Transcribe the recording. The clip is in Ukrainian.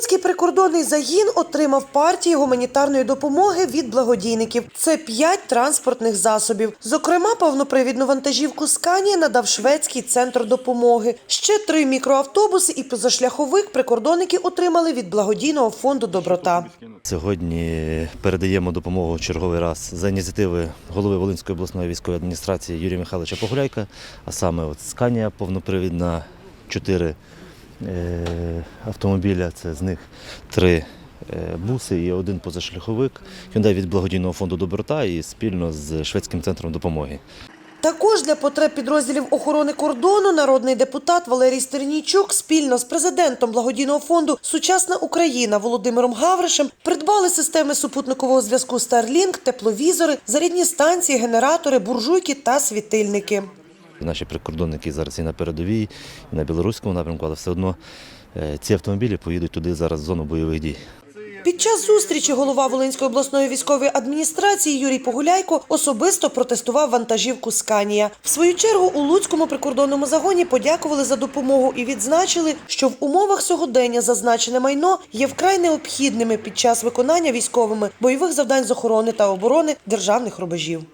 Луцький прикордонний загін отримав партії гуманітарної допомоги від благодійників. Це п'ять транспортних засобів. Зокрема, повнопривідну вантажівку Сканія надав шведський центр допомоги. Ще три мікроавтобуси і позашляховик прикордонники отримали від благодійного фонду Доброта. Сьогодні передаємо допомогу черговий раз за ініціативи голови Волинської обласної військової адміністрації Юрія Михайловича Погуляйка, а саме от Сканія повнопривідна, чотири автомобіля, це з них три е, буси і один позашляховик. Hyundai від благодійного фонду Доброта і спільно з шведським центром допомоги. Також для потреб підрозділів охорони кордону народний депутат Валерій Стернійчук спільно з президентом благодійного фонду Сучасна Україна Володимиром Гавришем придбали системи супутникового зв'язку Starlink, тепловізори, зарядні станції, генератори, буржуйки та світильники. Наші прикордонники зараз і на передовій, і на білоруському напрямку, але все одно е, ці автомобілі поїдуть туди зараз в зону бойових дій. Під час зустрічі голова Волинської обласної військової адміністрації Юрій Погуляйко особисто протестував вантажівку Сканія. В свою чергу у Луцькому прикордонному загоні подякували за допомогу і відзначили, що в умовах сьогодення зазначене майно є вкрай необхідними під час виконання військовими бойових завдань з охорони та оборони державних рубежів.